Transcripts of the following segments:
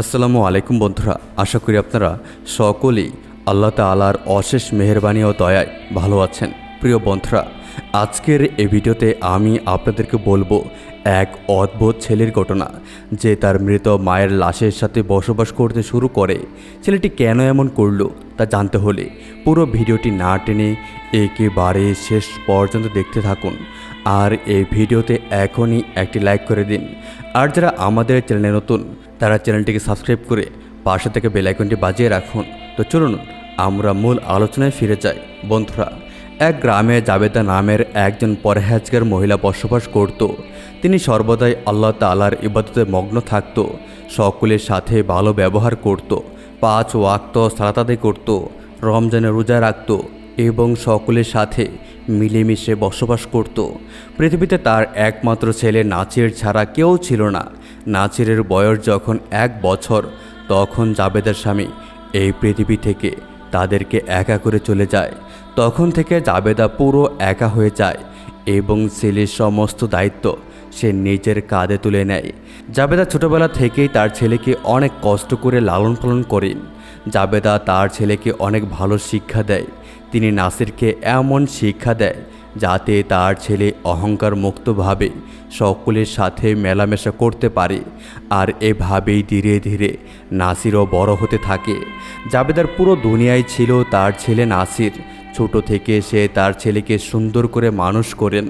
আসসালামু আলাইকুম বন্ধুরা, আশা করি আপনারা সকলেই আল্লাহ তালার অশেষ মেহরবানি ও দয়ায় ভালো আছেন। প্রিয় বন্ধুরা, আজকের এই ভিডিওতে আমি আপনাদেরকে বলব এক অদ্ভুত ছেলের ঘটনা, যে তার মৃত মায়ের লাশের সাথে বসবাস করতে শুরু করে। ছেলেটি কেন এমন করল তা জানতে হলে পুরো ভিডিওটি না টেনে একেবারে শেষ পর্যন্ত দেখতে থাকুন। আর এই ভিডিওতে এখনই একটি লাইক করে দিন। আর যারা আমাদের চ্যানেলে নতুন তারা চ্যানেলটিকে সাবস্ক্রাইব করে পাশে থেকে বেল আইকনটি বাজিয়ে রাখুন। তো চলুন, আমরা মূল আলোচনায় ফিরে যাই। বন্ধুরা, এক গ্রামে জাবেদা নামের একজন পরহেজগার মহিলা বসবাস করত। তিনি সর্বদাই আল্লাহ তালার ইবাদতে মগ্ন থাকত, সকলের সাথে ভালো ব্যবহার করত, পাঁচ ওয়াক্ত সালাতাদি করত রমজানে রোজা রাখত এবং সকলের সাথে মিলেমিশে বসবাস করত। পৃথিবীতে তার একমাত্র ছেলে নাচের ছাড়া কেউ ছিল না। নাচিরের বয়স যখন এক বছর, তখন জাবেদের স্বামী এই পৃথিবী থেকে তাদেরকে একা করে চলে যায়। তখন থেকে জাবেদা পুরো একা হয়ে যায় এবং ছেলের সমস্ত দায়িত্ব সে নিজের কাঁধে তুলে নেয়। জাবেদা ছোটবেলা থেকেই তার ছেলেকে অনেক কষ্ট করে লালন পালন করেন জাবেদা তার ছেলেকে অনেক ভালো শিক্ষা দেয়। তিনি নাসিরকে এমন শিক্ষা দেয় যাতে তার ছেলে অহংকার মুক্তভাবে সকলের সাথে মেলামেশা করতে পারে। আর এভাবেই ধীরে ধীরে নাসিরও বড় হতে থাকে। জাবেদার পুরো দুনিয়ায় ছিল তার ছেলে নাসির। ছোট থেকে সে তার ছেলেকে সুন্দর করে মানুষ করেন।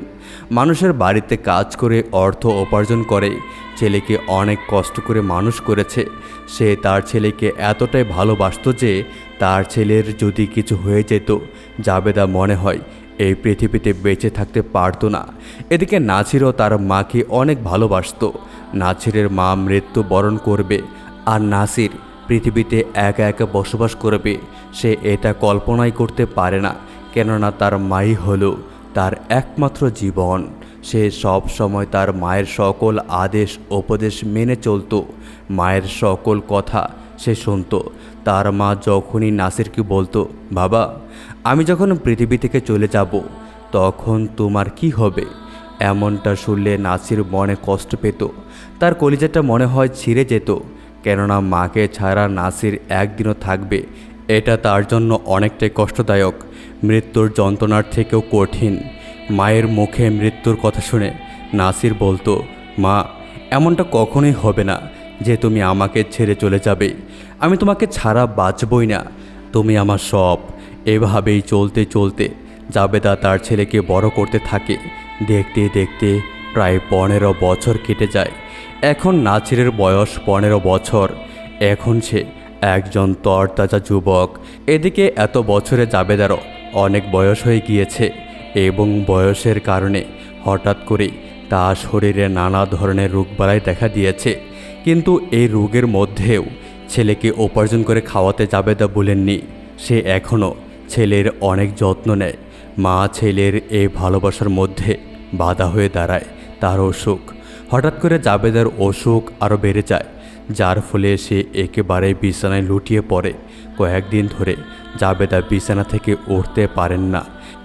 মানুষের বাড়িতে কাজ করে অর্থ উপার্জন করে। ছেলেকে অনেক কষ্ট করে মানুষ করেছে। সে তার ছেলেকে এতটাই ভালোবাসত যে তার ছেলের যদি কিছু হয়ে যেত, জাবেদা মনে হয় এই পৃথিবীতে বেঁচে থাকতে পারতো না। এদিকে নাছিরও তার মাকে অনেক ভালোবাসতো। নাছিরের মা মৃত্যু বরণ করবে আর নাসির পৃথিবীতে একা একা বসবাস করবে। সে এটা কল্পনাই করতে পারে না, কেননা তার মাই হলো তার একমাত্র জীবন। সে সব সময় তার মায়ের সকল আদেশ, উপদেশ মেনে চলতো। মায়ের সকল কথা সে শুনতো। তার মা যখনই নাসিরকে বলতো, বাবা, আমি যখন পৃথিবী থেকে চলে যাব, তখন তোমার কি হবে? এমনটা শুনলে নাসির মনে কষ্ট পেত। তার কলিজাটা মনে হয় ছিঁড়ে যেত, কেননা মাকে ছাড়া নাসির একদিনও থাকবে। এটা তার জন্য অনেকটাই কষ্টদায়ক। মৃত্যুর যন্ত্রণার থেকেও কঠিন। মায়ের মুখে মৃত্যুর কথা শুনে নাসির বলতো, মা, এমনটা কখনোই হবে না যে তুমি আমাকে ছেড়ে চলে যাবে। আমি তোমাকে ছাড়া বাঁচবই না। তুমি আমার সব। এভাবেই চলতে চলতে জাবেদা তার ছেলেকে বড় করতে থাকে। দেখতে দেখতে প্রায় পনেরো বছর কেটে যায়। এখন নাছিরের বয়স পনেরো বছর। এখন সে একজন তরতাজা যুবক। এদিকে এত বছরে জাবেদারও অনেক বয়স হয়ে গিয়েছে এবং বয়সের কারণে হঠাৎ করেই তার শরীরে নানা ধরনের রোগ রোগবালাই দেখা দিয়েছে। কিন্তু এই রোগের মধ্যেও ছেলেকে উপার্জন করে খাওয়াতে জাবেদা বলেননি। সে এখনও ছেলের অনেক যত্ন নেয়। মা ছেলের এই ভালোবাসার মধ্যে বাধা হয়ে দাঁড়ায়, তার অসুখ। হঠাৎ করে জাবেদার অসুখ আরও বেড়ে যায়, যার ফলে সে একেবারে বিছানায় লুটিয়ে পড়ে। কয়েকদিন ধরে জাবেদা বিছানা থেকে উঠতে পারেন না।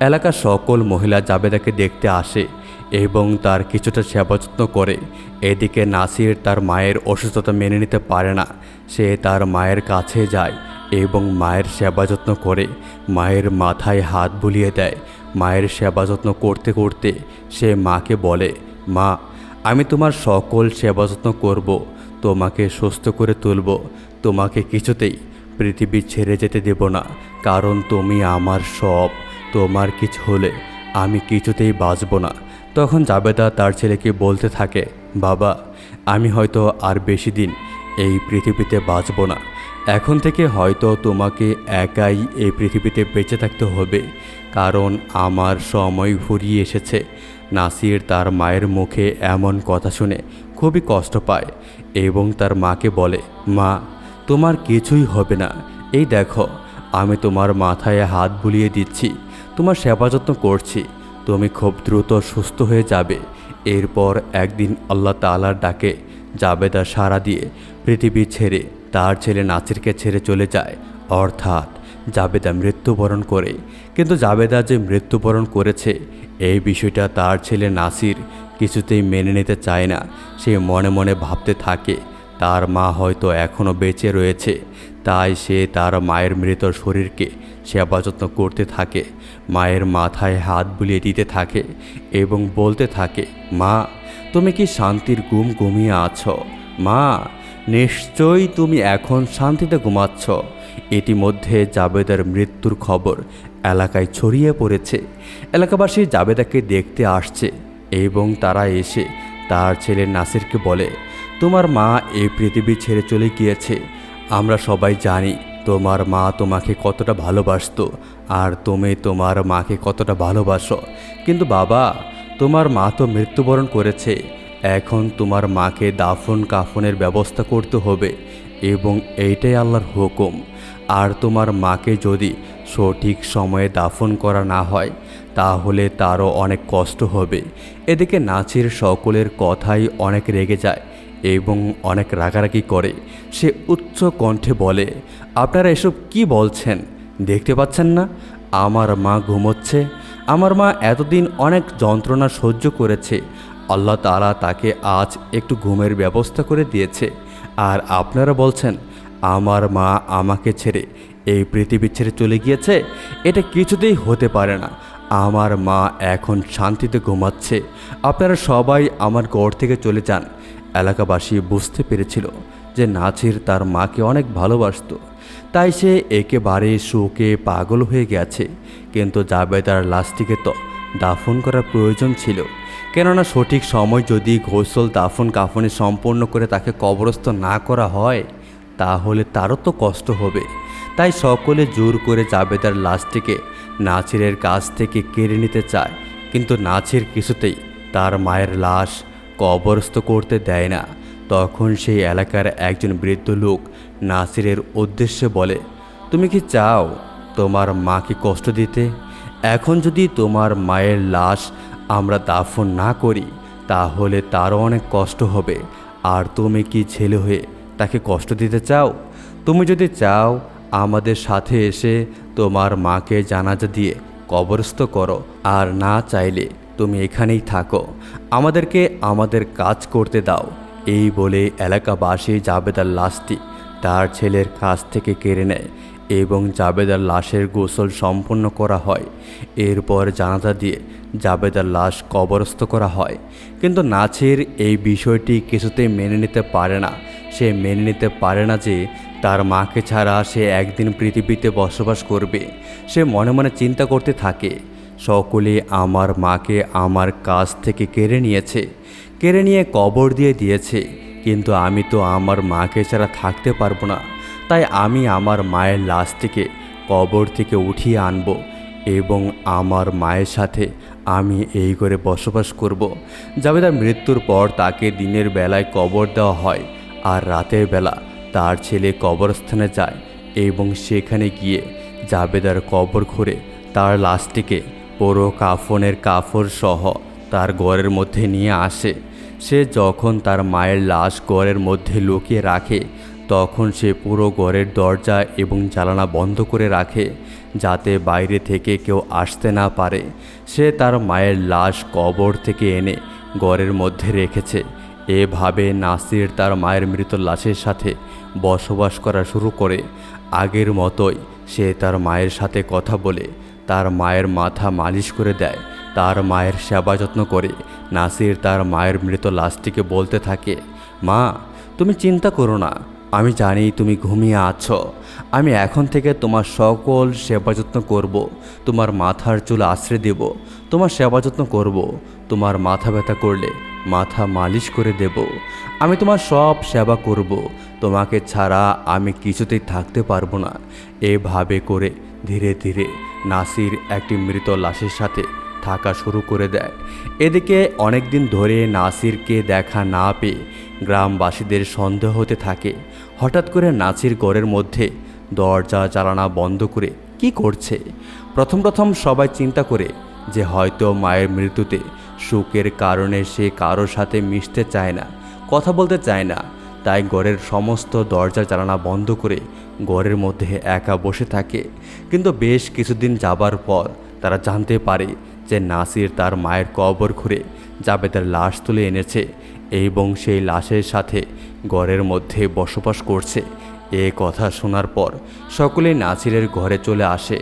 এলাকার সকল মহিলা জাবেদাকে দেখতে আসে। এবং তার কিছুটা সেবা যত্ন করে। এদিকে নাসির তার মায়ের অসুস্থতা মেনে নিতে পারে না। সে তার মায়ের কাছে যায় এবং মায়ের সেবা যত্ন করে। মায়ের মাথায় হাত বুলিয়ে দেয়। মায়ের সেবা যত্ন করতে করতে সে মাকে বলে, মা, আমি তোমার সকল সেবা যত্ন করব। তোমাকে সুস্থ করে তুলব। তোমাকে কিছুতেই পৃথিবী ছেড়ে যেতে দেব না। কারণ তুমি আমার সব। তোমার কিছু হলে আমি কিছুতেই বাঁচব না। তখন জাবেদা তার ছেলেকে বলতে থাকে, বাবা, আমি হয়তো আর বেশি দিন এই পৃথিবীতে বাঁচব না। এখন থেকে হয়তো তোমাকে একাই এই পৃথিবীতে বেঁচে থাকতে হবে, কারণ আমার সময় ঘুরিয়ে এসেছে। নাসির তার মায়ের মুখে এমন কথা শুনে খুবই কষ্ট পায় এবং তার মাকে বলে, মা, তোমার কিছুই হবে না। এই দেখো, আমি তোমার মাথায় হাত বুলিয়ে দিচ্ছি, তোমার সেবা যত্ন করছি। তুমি খুব দ্রুত সুস্থ হয়ে যাবে। এরপর একদিন আল্লাহ তালার ডাকে, জাবেদা সারা দিয়ে, পৃথিবী ছেড়ে, তার ছেলে নাসিরকে ছেড়ে চলে যায়। অর্থাৎ জাবেদা মৃত্যুবরণ করে। কিন্তু জাবেদা যে মৃত্যুবরণ করেছে, এই বিষয়টা তার ছেলে নাসির কিছুতেই মেনে নিতে চায় না। সে মনে মনে ভাবতে থাকে, তার মা হয়তো এখনও বেঁচে রয়েছে। তাই সে তার মায়ের মৃত শরীরকে সেবা যত্ন করতে থাকে, মায়ের মাথায় হাত বুলিয়ে দিতে থাকে এবং বলতে থাকে, মা, তুমি কি শান্তির ঘুম ঘুমিয়ে আছো? মা, নিশ্চয়ই তুমি এখন শান্তিতে ঘুমাচ্ছ। ইতিমধ্যে জাবেদার মৃত্যুর খবর এলাকায় ছড়িয়ে পড়েছে। এলাকাবাসী জাবেদাকে দেখতে আসছে এবং তারা এসে তার ছেলে নাসিরকে বলে, তোমার মা এই পৃথিবী ছেড়ে চলে গিয়েছে। আমরা সবাই জানি তোমার মা তোমাকে কতটা ভালোবাসতো আর তুমি তোমার মাকে কতটা ভালোবাসো। কিন্তু বাবা, তোমার মা তো মৃত্যুবরণ করেছে। এখন তোমার মাকে দাফন কাফনের ব্যবস্থা করতে হবে এবং এইটাই আল্লাহর হুকুম। আর তোমার মাকে যদি সঠিক সময়ে দাফন করা না হয়, তাহলে তারও অনেক কষ্ট হবে। এদিকে নাচির সকলের কথাই অনেক রেগে যায়। এবং অনেক রাগারাগি করে। সে উচ্চ কণ্ঠে বলে, আপনারা এসব কি বলছেন? দেখতে পাচ্ছেন না? আমার মা ঘুমোচ্ছে। আমার মা এতদিন অনেক যন্ত্রণা সহ্য করেছে। আল্লাহ তালা তাকে আজ একটু ঘুমের ব্যবস্থা করে দিয়েছে। আর আপনারা বলছেন, আমার মা আমাকে ছেড়ে এই পৃথিবী ছেড়ে চলে গিয়েছে? এটা কিছুতেই হতে পারে না। আমার মা এখন শান্তিতে ঘুমাচ্ছে। আপনারা সবাই আমার গড় থেকে চলে যান। এলাকাবাসী বুঝতে পেরেছিল যে নাছির তার মাকে অনেক ভালোবাসতো। তাই সে একেবারে শোকে পাগল হয়ে গেছে। কিন্তু জাবেদার লাশটিকে তো দাফন করার প্রয়োজন ছিল। কেননা সঠিক সময় যদি গোসল দাফন কাফনে সম্পন্ন করে তাকে কবরস্থ না করা হয়, তাহলে তারও তো কষ্ট হবে। তাই সকলে জোর করে জাবেদার লাশটিকে নাছিরের কাছ থেকে কেড়ে নিতে চায়। কিন্তু নাছির কিছুতেই তার মায়ের লাশ কবরস্থ করতে দেয় না। তখন সেই এলাকার একজন বৃদ্ধ লোক নাসিরের উদ্দেশ্যে বলে, তুমি কি চাও তোমার মাকে কষ্ট দিতে? এখন যদি তোমার মায়ের লাশ আমরা দাফন না করি, তাহলে তারও অনেক কষ্ট হবে। আর তুমি কি ছেলে হয়ে তাকে কষ্ট দিতে চাও? তুমি যদি চাও আমাদের সাথে এসে তোমার মাকে জানাজা দিয়ে কবরস্থ করো, আর না চাইলে তুমি এখানেই থাকো। আমাদেরকে আমাদের কাজ করতে দাও। এই বলে এলাকাবাসী জাবেদার লাশটি তার ছেলের কাছ থেকে কেড়ে নেয় এবং জাবেদার লাশের গোসল সম্পন্ন করা হয়। এরপর জানাজা দিয়ে জাবেদার লাশ কবরস্থ করা হয়। কিন্তু নাচের এই বিষয়টি কিছুতেই মেনে নিতে পারে না। সে মেনে নিতে পারে না যে তার মাকে ছাড়া সে একদিন পৃথিবীতে বসবাস করবে। সে মনে মনে চিন্তা করতে থাকে। সকলে আমার মাকে আমার কাছ থেকে কেড়ে নিয়েছে, কেড়ে নিয়ে কবর দিয়ে দিয়েছে। কিন্তু আমি তো আমার মাকে ছাড়া থাকতে পারব না। তাই আমি আমার মায়ের লাশটিকে কবর থেকে উঠিয়ে আনব এবং আমার মায়ের সাথে আমি এই করে বসবাস করব। জাবেদার মৃত্যুর পর তাকে দিনের বেলায় কবর দেওয়া হয় আর রাতের বেলা তার ছেলে কবরস্থানে যায় এবং সেখানে গিয়ে জাবেদার কবর ঘুরে তার লাশটিকে পুরো কাফনের কাফড় সহ তার ঘরের মধ্যে নিয়ে আসে। সে যখন তার মায়ের লাশ ঘরের মধ্যে লুকিয়ে রাখে, তখন সে পুরো ঘরের দরজা এবং জ্বালানা বন্ধ করে রাখে, যাতে বাইরে থেকে কেউ আসতে না পারে। সে তার মায়ের লাশ কবর থেকে এনে ঘরের মধ্যে রেখেছে। এভাবে নাসির তার মায়ের মৃত লাশের সাথে বসবাস করা শুরু করে। আগের মতোই সে তার মায়ের সাথে কথা বলে তার মায়ের মাথা মালিশ করে দেয়। তার মায়ের সেবা যত্ন করে। নাসির তার মায়ের মৃত লাশটিকে বলতে থাকে, মা, তুমি চিন্তা করো না। আমি জানি তুমি ঘুমিয়ে আছো। আমি এখন থেকে তোমার সকল সেবা যত্ন করব। তোমার মাথার চুল আশ্রে দেব। তোমার সেবা যত্ন করব। তোমার মাথা ব্যথা করলে মাথা মালিশ করে দেব। আমি তোমার সব সেবা করব। তোমাকে ছাড়া আমি কিছুতেই থাকতে পারব না। এভাবে করে ধীরে ধীরে নাসির একটি মৃত লাশের সাথে থাকা শুরু করে দেয়। এদিকে অনেক দিন ধরে নাসিরকে দেখা না পেয়ে গ্রামবাসীদের সন্দেহ হতে থাকে। হঠাৎ করে নাসির গড়ের মধ্যে দরজা জ্বালানা বন্ধ করে কি করছে? প্রথম প্রথম সবাই চিন্তা করে যে হয়তো মায়ের মৃত্যুতে সুখের কারণে সে কারোর সাথে মিশতে চায় না, কথা বলতে চায় না। তাই ঘরের সমস্ত দরজা জানালা বন্ধ করে ঘরের মধ্যে একা বসে থাকে। কিন্তু বেশ কিছুদিন যাবার পর তারা জানতে পারে যে নাসির তার মায়ের কবর ঘুরে জাবেদের লাশ তুলে এনেছে এবং সেই লাশের সাথে ঘরের মধ্যে বসবাস করছে। এ কথা শোনার পর সকলেই নাসিরের ঘরে চলে আসে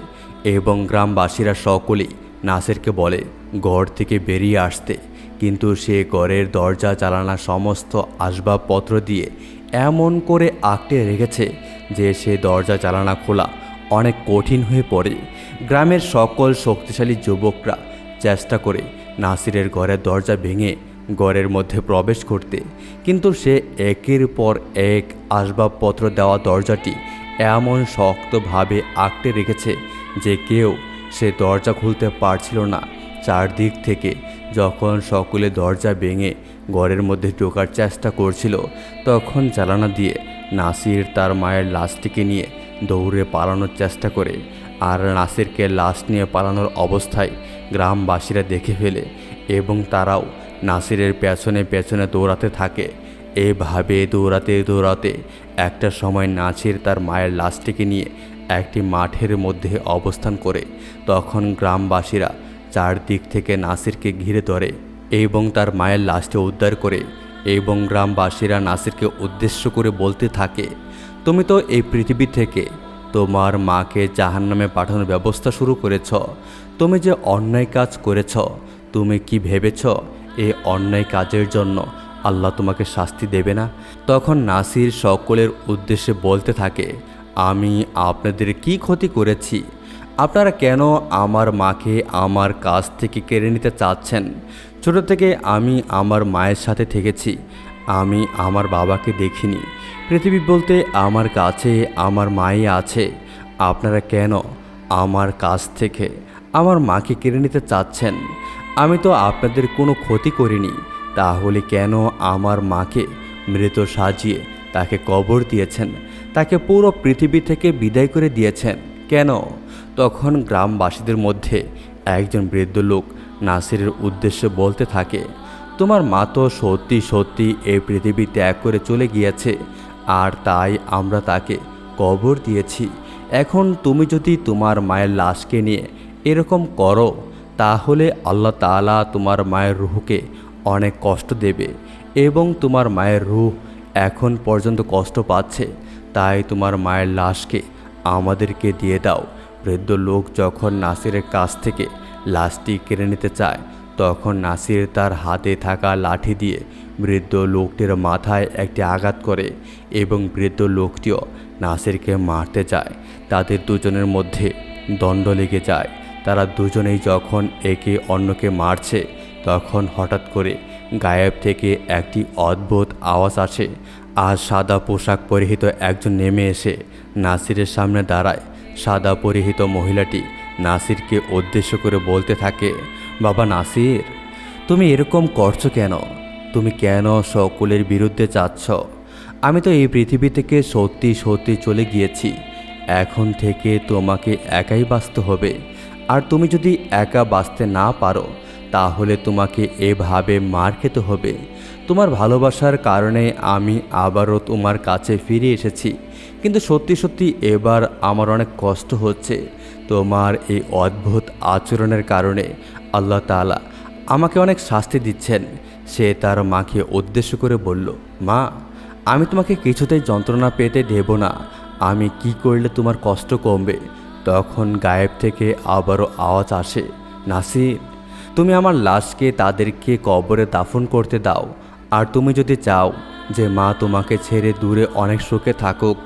এবং গ্রামবাসীরা সকলেই নাসিরকে বলে, ঘর থেকে বেরিয়ে আসতে কিন্তু সে ঘরের দরজা চালানা সমস্ত আসবাবপত্র দিয়ে এমন করে আঁকড়ে রেখেছে যে সে দরজা চালানা খোলা অনেক কঠিন হয়ে পড়ে। গ্রামের সকল শক্তিশালী যুবকরা চেষ্টা করে নাসিরের ঘরের দরজা ভেঙে ঘরের মধ্যে প্রবেশ করতে। কিন্তু সে একের পর এক আসবাবপত্র দেওয়া দরজাটি এমন শক্তভাবে আঁকড়ে রেখেছে যে কেউ সে দরজা খুলতে পারছিল না। চারদিক থেকে যখন সকলে দরজা ভেঙে ঘরের মধ্যে ঢোকার চেষ্টা করছিল, তখন জ্বালানা দিয়ে নাসির তার মায়ের লাশটিকে নিয়ে দৌড়ে পালানোর চেষ্টা করে আর নাসিরকে লাশ নিয়ে পালানোর অবস্থায় গ্রামবাসীরা দেখে ফেলে এবং তারাও নাসিরের পেছনে পেছনে দৌড়াতে থাকে। এভাবে দৌড়াতে দৌড়াতে একটা সময় নাসির তার মায়ের লাশটিকে নিয়ে একটি মাঠের মধ্যে অবস্থান করে। তখন গ্রামবাসীরা চারদিক থেকে নাসিরকে ঘিরে ধরে এবং তার মায়ের লাশটি উদ্ধার করে এবং গ্রামবাসীরা নাসিরকে উদ্দেশ্য করে বলতে থাকে, তুমি তো এই পৃথিবী থেকে তোমার মাকে জাহান্নামে পাঠানোর ব্যবস্থা শুরু করেছ। তুমি যে অন্যায় কাজ করেছ, তুমি কি ভেবেছ এই অন্যায় কাজের জন্য আল্লাহ তোমাকে শাস্তি দেবে না? তখন নাসির সকলের উদ্দেশ্যে বলতে থাকে, আমি আপনাদের কি ক্ষতি করেছি? আপনারা কেন আমার মাকে আমার কাছ থেকে কেড়ে নিতে চাচ্ছেন? ছোট থেকে আমি আমার মায়ের সাথে থেকেছি। আমি আমার বাবাকে দেখিনি। পৃথিবী বলতে আমার কাছে আমার মাই আছে। আপনারা কেন আমার কাছ থেকে আমার মাকে কেড়ে নিতে চাচ্ছেন? আমি তো আপনাদের কোনো ক্ষতি করিনি। তাহলে কেন আমার মাকে মৃত সাজিয়ে তাকে কবর দিয়েছেন? তাকে পুরো পৃথিবী থেকে বিদায় করে দিয়েছেন? কেন? তখন গ্রামবাসীদের মধ্যে একজন বৃদ্ধ লোক নাসিরের উদ্দেশ্যে বলতে থাকে, তোমার মা তো সত্যি সত্যি এই পৃথিবী ত্যাগ করে চলে গিয়েছে, আর তাই আমরা তাকে কবর দিয়েছি। এখন তুমি যদি তোমার মায়ের লাশকে নিয়ে এরকম করো, তাহলে আল্লাহ তাআলা তোমার মায়ের রুহকে অনেক কষ্ট দেবে এবং তোমার মায়ের রুহ এখন পর্যন্ত কষ্ট পাচ্ছে। তাই তোমার মায়ের লাশকে আমাদেরকে দিয়ে দাও। বৃদ্ধ লোক যখন নাসিরের কাছ থেকে লাশটি কেড়ে নিতে চায়, তখন নাসির তার হাতে থাকা লাঠি দিয়ে বৃদ্ধ লোকটির মাথায় একটি আঘাত করে এবং বৃদ্ধ লোকটিও নাসিরকে মারতে যায় তাদের দুজনের মধ্যে দণ্ড লেগে যায়। তারা দুজনেই যখন একে অন্যকে মারছে, তখন হঠাৎ করে গায়েব থেকে একটি অদ্ভুত আওয়াজ আসে। আর সাদা পোশাক পরিহিত একজন নেমে এসে নাসিরের সামনে দাঁড়ায়। সাদা পরিহিত মহিলাটি নাসিরকে উদ্দেশ্য করে বলতে থাকে, বাবা নাসির, তুমি এরকম করছ কেন? তুমি কেন সকলের বিরুদ্ধে যাচ্ছ? আমি তো এই পৃথিবী থেকে সত্যি সত্যি চলে গিয়েছি। এখন থেকে তোমাকে একাই বাঁচতে হবে। আর তুমি যদি একা বাঁচতে না পারো, তাহলে তোমাকে এভাবে মার খেতে হবে। তোমার ভালোবাসার কারণে আমি আবারও তোমার কাছে ফিরে এসেছি। কিন্তু সত্যি সত্যি এবার আমার অনেক কষ্ট হচ্ছে তোমার এই অদ্ভুত আচরণের কারণে। আল্লাহ তাআলা আমাকে অনেক শাস্তি দিচ্ছেন। সে তার মাকে উদ্দেশ্য করে বলল, মা, আমি তোমাকে কিছুতেই যন্ত্রণা পেতে দেব না। আমি কি করলে তোমার কষ্ট কমবে? তখন গায়েব থেকে আবারও আওয়াজ আসে, নাসির, তুমি আমার লাশকে তাদেরকে কবরে দাফন করতে দাও। আর তুমি যদি চাও যে মা তোমাকে ছেড়ে দূরে অনেক সুখে থাকুক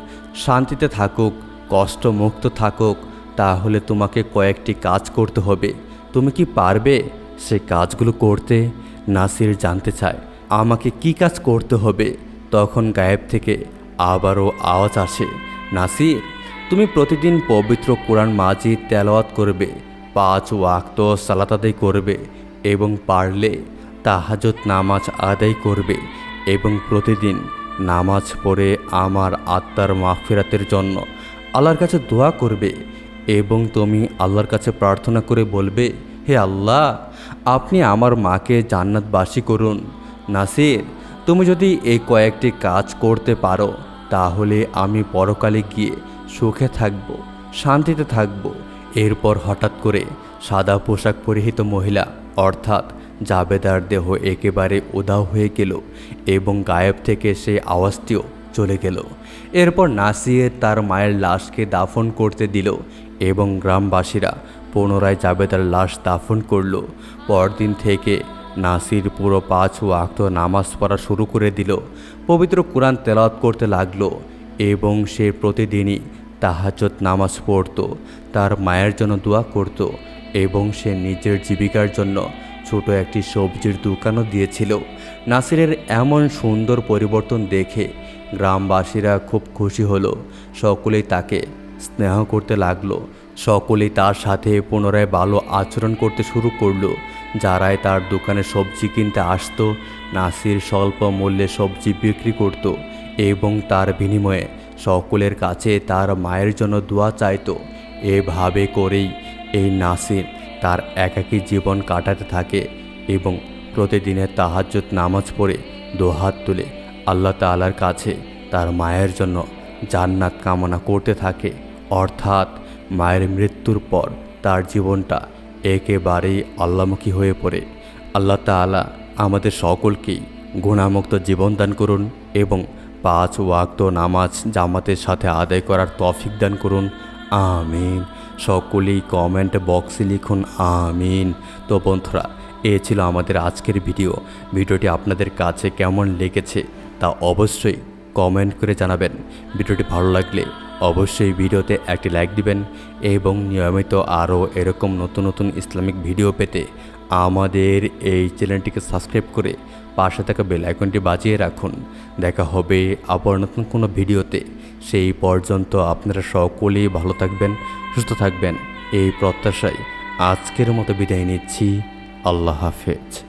শান্তিতে থাকুক, কষ্টমুক্ত থাকুক, তাহলে তোমাকে কয়েকটি কাজ করতে হবে। তুমি কি পারবে সে কাজগুলো করতে? নাসির জানতে চায়, আমাকে কি কাজ করতে হবে? তখন গায়েব থেকে আবারও আওয়াজ আসে, নাসির, তুমি প্রতিদিন পবিত্র কোরআন মাজিদ তেলাওয়াত করবে, পাঁচ ওয়াক্ত সালাত আদায় করবে এবং পারলে তাহাজত নামাজ আদায় করবে এবং প্রতিদিন নামাজ পড়ে আমার আত্মার মাগফিরাতের জন্য আল্লাহর কাছে দোয়া করবে এবং তুমি আল্লাহর কাছে প্রার্থনা করে বলবে, হে আল্লাহ, আপনি আমার মাকে জান্নাতবাসী করুন। নাসির, তুমি যদি এই কয়েকটি কাজ করতে পারো, তাহলে আমি পরকালে গিয়ে সুখে থাকব, শান্তিতে থাকব। এরপর হঠাৎ করে সাদা পোশাক পরিহিত মহিলা, অর্থাৎ জাবেদার দেহ একেবারে উদাও হয়ে গেল এবং গায়েব থেকে সেই আওয়াজটিও চলে গেল। এরপর নাসিয়ে তার মায়ের লাশকে দাফন করতে দিল এবং গ্রামবাসীরা পুনরায় জাবেদার লাশ দাফন করল। পরদিন থেকে নাসির পুরো পাঁচ ওয়াক্ত নামাজ পড়া শুরু করে দিল, পবিত্র কোরআন তেলাওয়াত করতে লাগল এবং সে প্রতিদিনই তাহাজত নামাজ পড়তো, তার মায়ের জন্য দোয়া করত এবং সে নিজের জীবিকার জন্য ছোট একটি সবজির দোকানও দিয়েছিল। নাসিরের এমন সুন্দর পরিবর্তন দেখে গ্রামবাসীরা খুব খুশি হলো। সকলেই তাকে স্নেহ করতে লাগল। সকলেই তার সাথে পুনরায় ভালো আচরণ করতে শুরু করল। যারাই তার দোকানে সবজি কিনতে আসতো, নাসির স্বল্প মূল্যে সবজি বিক্রি করত এবং তার বিনিময়ে সকলের কাছে তার মায়ের জন্য দোয়া চাইতো। এভাবে করেই এই নাসির তার একাকী জীবন কাটাতে থাকে এবং প্রতিদিনের তাহাজ্জুদ নামাজ পড়ে দোহাত তুলে আল্লাহ তাআলার কাছে তার মায়ের জন্য জান্নাত কামনা করতে থাকে। অর্থাৎ মায়ের মৃত্যুর পর তার জীবনটা একেবারেই আল্লামুখী হয়ে পড়ে। আল্লাহ তাআলা আমাদের সকলকেই গুণামুক্ত জীবন দান করুন এবং পাঁচ ওয়াক্ত নামাজ জামাতের সাথে আদায় করার তফিক দান করুন। আমিন। সকলেই কমেন্ট বক্সে লিখুন, আমিন। তো বন্ধুরা, এ ছিল আমাদের আজকের ভিডিও ভিডিওটি আপনাদের কাছে কেমন লেগেছে তা অবশ্যই কমেন্ট করে জানাবেন। ভিডিওটি ভালো লাগলে অবশ্যই ভিডিওতে একটি লাইক দিবেন এবং নিয়মিত আরও এরকম নতুন নতুন ইসলামিক ভিডিও পেতে আমাদের এই চ্যানেলটিকে সাবস্ক্রাইব করে পাশে থাকা বেল আইকনটি বাজিয়ে রাখুন। দেখা হবে আবার নতুন কোনো ভিডিওতে। সেই পর্যন্ত আপনারা সকলেই ভালো থাকবেন, সুস্থ থাকবেন। এই প্রত্যাশায় আজকের মতো বিদায় নিচ্ছি। আল্লাহ হাফেজ।